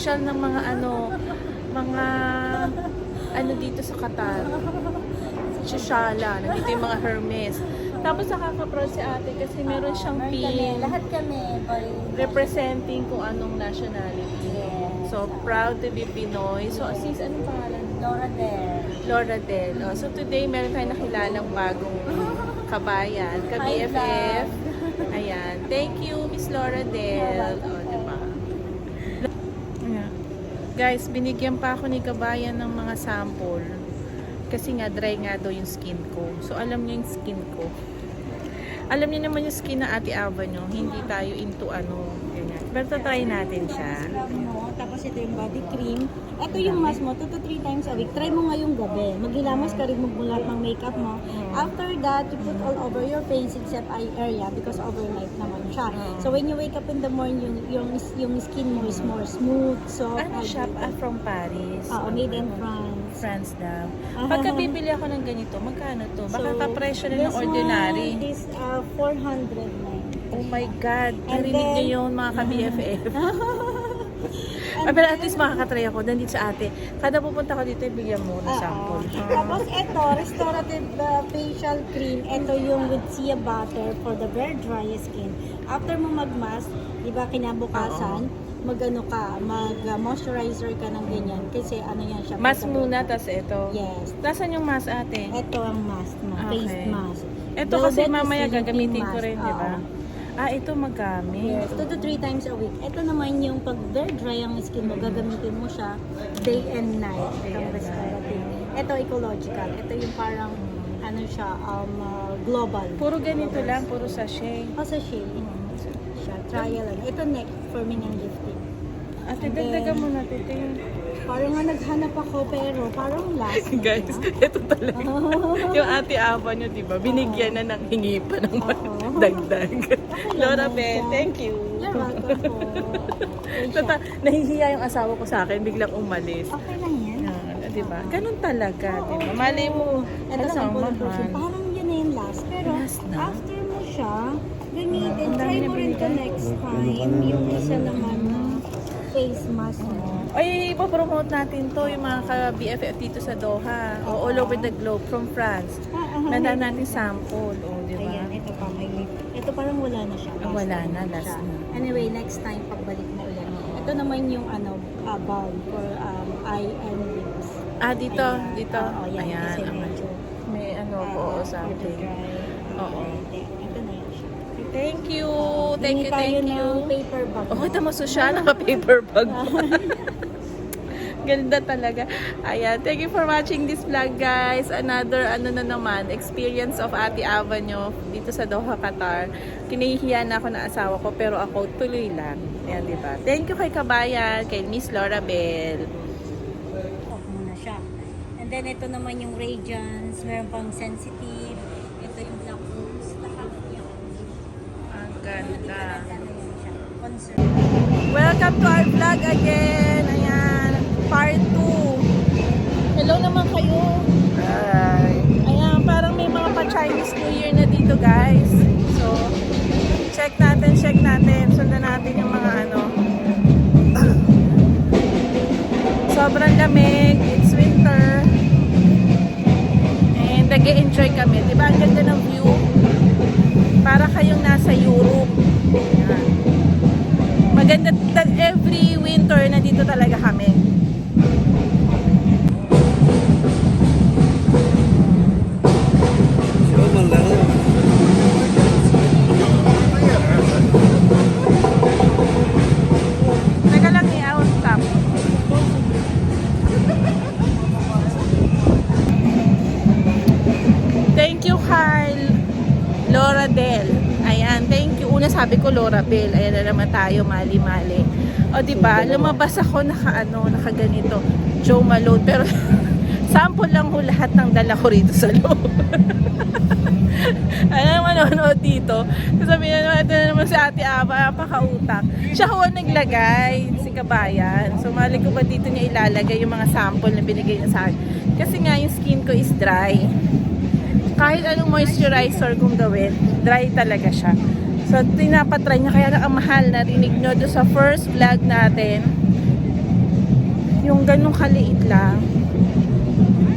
Social ng mga ano, mga ano dito sa Qatar. Shoshana, nandito yung mga Hermes. Tapos nakaka-proud si ate kasi meron siyang Meron kami, pin Lahat kami. Boy. representing kung anong nationality. Yes. So, proud to be Pinoy. So, sis, anong pangalan? Laura Del. Laura Del. Oh, so, today, meron tayong nakilalang bagong kabayan. Hi, Ka-BFF. Ayan. Thank you, Miss Laura Del. Oh, diba? Ayan. Guys, binigyan pa ako ni kabayan ng mga sample. Kasi nga, dry nga daw yung skin ko. So, alam niyo yung skin ko. Alam niyo naman yung skin na Ate Ava nyo. Hindi tayo into ano, ganyan. Pero try natin siya. Tapos ito yung body cream. Ito yung mask mo, 2 to 3 times a week. Try mo ngayong gabi. Maghilamos ka rin lahat ng makeup mo. After that, you put all over your face except eye area because overnight naman siya. Mm. So when you wake up in the morning, yung, yung, yung skin mo is more smooth, soft, Ano siya? Ah, from Paris. Oo, made in France. France daw. Ah. Pagka bibili ako ng ganito, magkano to? Baka kapresyo na ng this ordinary. One, this uh, 400 Oh my God! Narinig niyo yun mga ka-BFF. Ah, pero at least makakatry ako. Nandito sa ate. Kada pupunta ko dito, bigyan mo ng sample. Oo. Tapos ito, restorative uh, facial cream. Ito yung with Sia butter for the very dry skin. After mo mag-mask, di ba kinabukasan, magano ka, mag-moisturizer ka ng ganyan. Kasi ano yan siya. Mas portable. muna, tas ito. Yes. Nasaan yung mask ate? Ito ang mask mo, Okay. face mask. Ito kasi Velvet mamaya sleeping gagamitin ko mask. rin, di ba? Oo. Ah, ito magamit. Yes, 2 to 3 times a week. Ito naman yung pag very dry ang skin mo, gagamitin mo siya day and night. Day and restorative. Ito ecological. Ito yung parang ano siya, um, uh, global. Puro ganito lang, puro sachet. Kasi siya, siya, trial lang. Ito neck, firming and lifting. Ate, And dagdagan mo na yung... Parang nga naghanap ako pero parang last Guys, ito talaga. yung ate Ava nyo, di ba? Binigyan na ng hingi pa ng Oo. Dagdag. Laura naman Be, siya. thank you. You're welcome nahihiya yung asawa ko sa akin, biglang umalis. Okay lang yan. Ah, di ba? Ganun talaga, di ba? Mali mo. Ito Alam sample mo, mahal. Parang yun na yung last. Pero Last na? after mo siya, gamitin. Ang dami Try mo rin to next time. Yung isa naman na face mask mo. Ay, ipopromote natin to, yung mga ka-BFF dito sa Doha. O all over the globe, from France. Ah, ah, Nanda ah. natin sample, o, di ba? Ayan, ito pa may. Ito parang wala na siya. Ah, wala na, time last siya. na. Anyway, next time pagbalik mo ulit. Ito naman yung ano, uh, balm for um, eye and lips. Ah, dito, Ayan. dito. Oo, yan. Ayan, Kasi ang- medyo, may ano ah, po, medyo something. Oo. Ito na yan siya. Thank you, thank Bili you, thank you. ng paper bag. Oh, ito mo social, naka-paper bag pa. Ganda talaga. Ayan, thank you for watching this vlog guys. Another ano na naman, experience of Ate Ava nyo dito sa Doha, Qatar. Kinahihiya na ako na asawa ko pero ako tuloy lang. Ayan, di ba? Thank you kay Kabayan, kay Miss Laura Bell. off muna siya. And then ito naman yung Radiance, meron pang sensitive. Ito yung Black Rose, Ang ganda. Welcome to our vlog again. Part 2. Hello naman kayo. Hi! Ayan, parang may mga pa-Chinese New Year na dito, guys. So, check natin, check natin. Sundan natin yung mga ano. Sobrang lamig. It's winter. And nag enjoy kami. Di ba? Ang ganda ng view. Para kayong nasa Europe. Ayan. Maganda every winter na dito talaga kami. Laura Del. Ayan, thank you. Una sabi ko Laura Bell. Ayan na naman tayo, mali-mali. O, di ba? Lumabas ako naka ano, naka ganito. Joe Malone. Pero, sample lang ho lahat ng dala ko rito sa loob. Alam mo manonood dito. Sasabihin naman, ito na naman si Ate Ava, napakautak. Siya ho ang naglagay, si Kabayan. So, mali ko ba dito niya ilalagay yung mga sample na binigay niya sa akin. Kasi nga, yung skin ko is dry. Kahit anong moisturizer kung gawin, dry talaga siya. So, tinapatry niya. Kaya lang ang mahal. Narinig nyo doon sa first vlog natin. Yung ganong kaliit lang.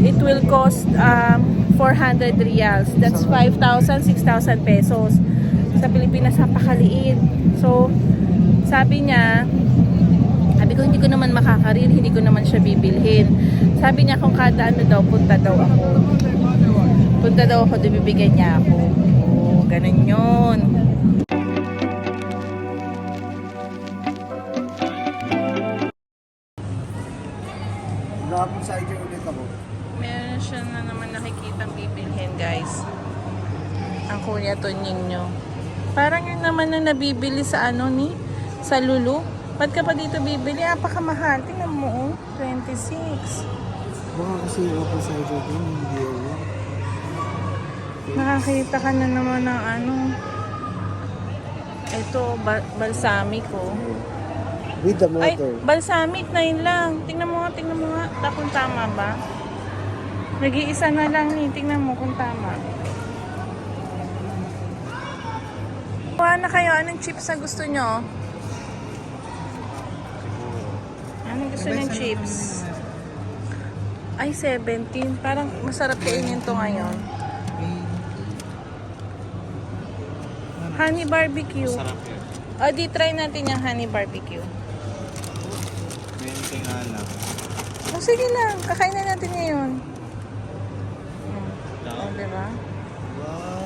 It will cost um, 400 reals. That's 5,000, 6,000 pesos. Sa Pilipinas, napakaliit. So, sabi niya, sabi ko, hindi ko naman makakarir, hindi ko naman siya bibilhin. Sabi niya, kung kada ano daw, punta daw ako. Punta daw ako, bibigyan niya ako. Oo, ganun yun. Nakapon sa ulit ako. Meron siya na naman nakikitang bibilhin, guys. Ang kuya Tonying nyo. Parang yun naman na nabibili sa ano ni, sa Lulu. Ba't ka pa dito bibili? Apakamahal. Tingnan mo, oh. 26. Baka kasi open sa ID ko, hindi ako. Nakakita ka na naman ng ano. Ito, ba- balsamico. With the Ay, motor. balsamic na yun lang. Tingnan mo nga, tingnan mo nga. Ta- Kung tama ba? Nag-iisa na lang ni. Tingnan mo kung tama. Kuha na kayo. Anong chips na gusto nyo? Anong gusto ng chips? Ay, 17. Parang masarap kainin to ngayon. Honey barbecue. Sarap yun. O, di try natin yung honey barbecue. May nga lang. O, sige lang. Kakain na natin ngayon. O, diba? Wow.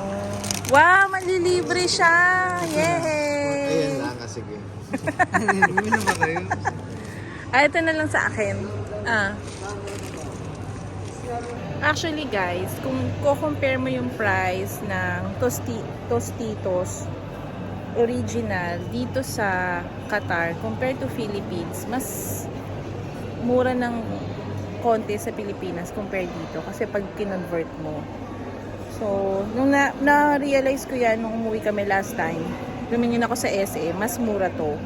Wow, malilibre siya! Ayan Yay! lang kasi. Uwi na ba kayo? Ah, ito na lang sa akin. Ah. Actually guys, kung ko-compare mo yung price ng tosti Tostitos original dito sa Qatar compared to Philippines, mas mura ng konti sa Pilipinas compared dito kasi pag kinonvert mo. So, nung na, na-realize ko yan nung umuwi kami last time, lumingin ako sa SA, mas mura to.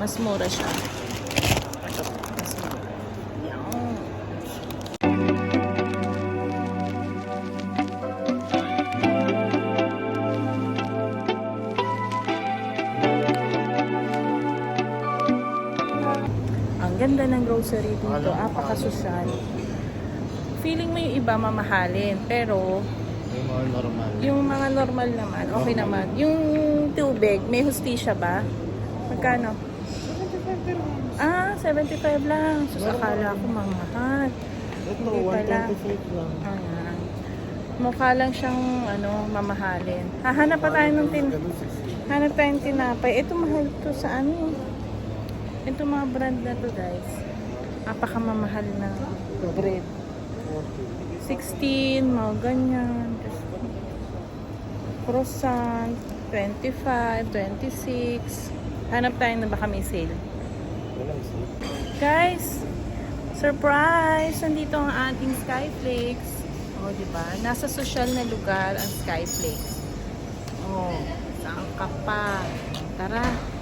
Mas mura siya. Ganda ng grocery dito, apakasosyal. Feeling mo yung iba mamahalin, pero Yung mga normal. yung mga normal naman, okay naman. Yung tubig, may hustisya ba? Magkano? Ah, 75 lang. Sus, akala ko mamahal. Ito, Hindi pala. 125 lang. Ayan. Mukha lang siyang ano, mamahalin. Hahanap pa tayo ng tin Ganun, 60. hanap tayo ng tinapay. Ito mahal to sa ano. Ito mga brand na to guys. Napakamamahal na bread. 16, mga ganyan. Croissant, 25, 26. Hanap tayo na baka may sale. Guys, surprise! Nandito ang ating Skyflakes. O, di ba? Nasa social na lugar ang Skyflakes. Oh, saan ka pa? Tara.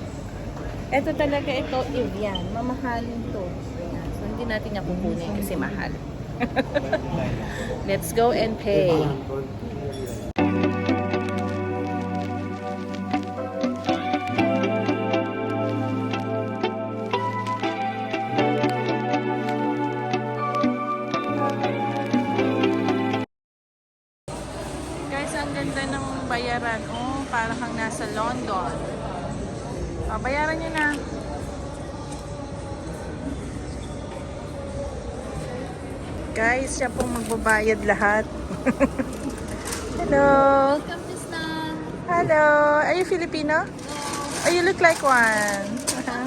Ito talaga ito, Evian. Mamahalin to. So, hindi natin niya kukunin kasi mahal. Let's go and pay. Guys, siya pong magbabayad lahat. Hello. Welcome to Stan. Hello. Are you Filipino? Oh, you look like one.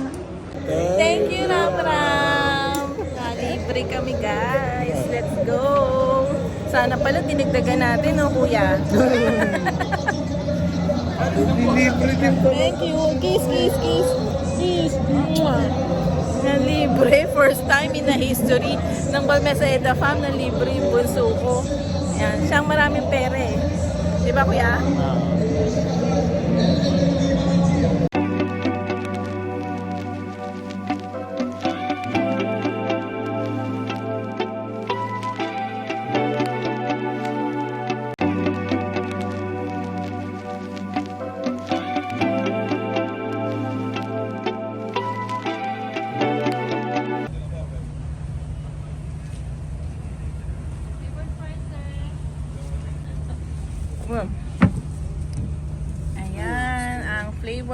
Thank you, Ram Ram. Libre kami, guys. Let's go. Sana pala dinagdagan natin, no, kuya? Libre din to. Thank you. Kiss, kiss, kiss. Kiss. Mwah. Libre. First time in the history ng Balmesa Eda Fam na libre yung bunso ko. Yan. Siyang maraming pera eh. Di ba, kuya?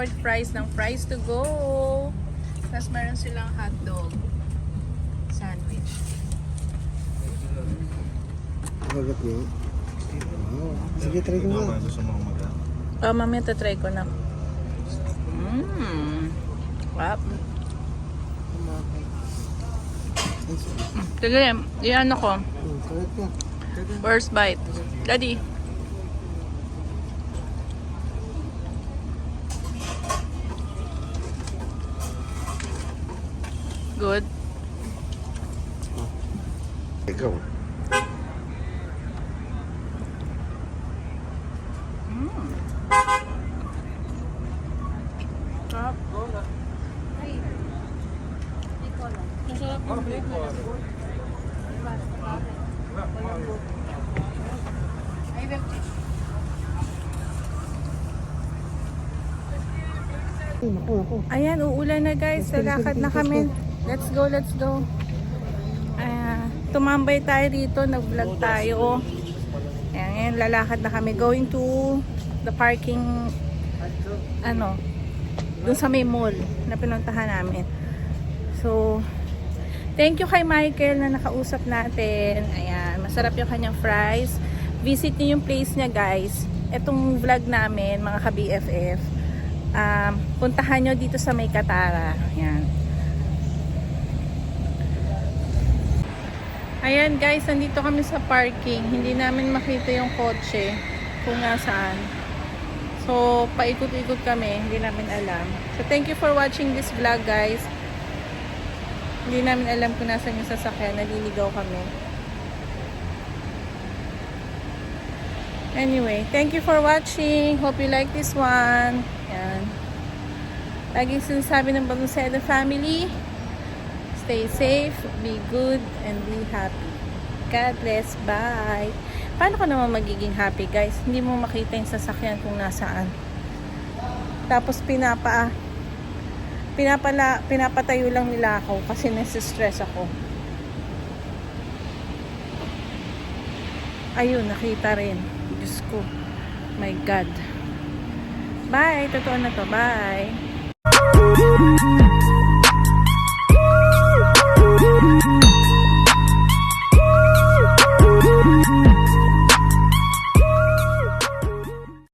Flavored fries ng fries to go. Tapos meron silang hotdog sandwich. Kagat niyo. Wow. Sige, try ko nga. Oh, mamaya tatry ko na. Mmm. Wow. Sige, iyan ako. Kagat ka. First bite. Daddy. Good. Ikaw. Sarap. Ay, naku, naku. Ayan, uulan na guys. Lalakad na kami. Let's go, let's go. Ah, tumambay tayo dito. Nag-vlog tayo. Ayan, ngayon lalakad na kami. Going to the parking, ano, dun sa may mall na pinuntahan namin. So, thank you kay Michael na nakausap natin. Ayan, masarap yung kanyang fries. Visit niyo yung place niya guys. Etong vlog namin, mga ka-BFF um, puntahan nyo dito sa May Katara. Ayan. Ayan guys, nandito kami sa parking. Hindi namin makita yung kotse kung nasaan. So, paikot-ikot kami. Hindi namin alam. So, thank you for watching this vlog guys. Hindi namin alam kung nasaan yung sasakyan. Naliligaw kami. Anyway, thank you for watching. Hope you like this one. Yan. Laging sinasabi ng Baguseda family, stay safe, be good, and be happy. God bless. Bye. Paano ka naman magiging happy, guys? Hindi mo makita yung sasakyan kung nasaan. Tapos pinapa pinapala, pinapatayo lang nila ako kasi nasa-stress ako. Ayun, nakita rin. Diyos ko. My God. Bye. Totoo na to. Bye.